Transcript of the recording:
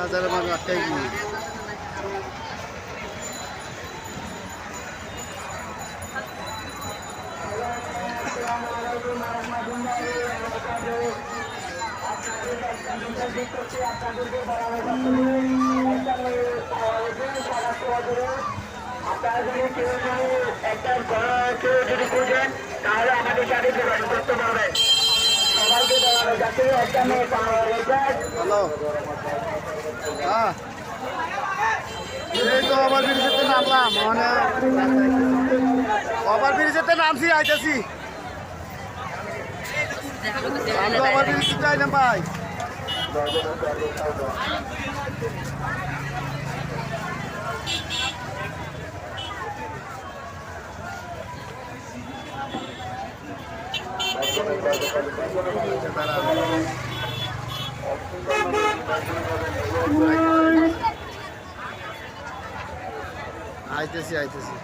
হাজার মানুষ আটকাই গিয়ে আপনারা যদি কেউ যদি একটা কেউ যদি খুঁজেন, তাহলে আমাদের সাথে যোগাযোগ করতে পারবেন হ্যালো হ্যাঁ এই তো ওভার ব্রিজেতে নামলাম মানে ওভার ব্রিজেতে নামছি আইতেছি আমি তো ওভার ব্রিজে যাই না ভাই আইতেছি আইতেছি।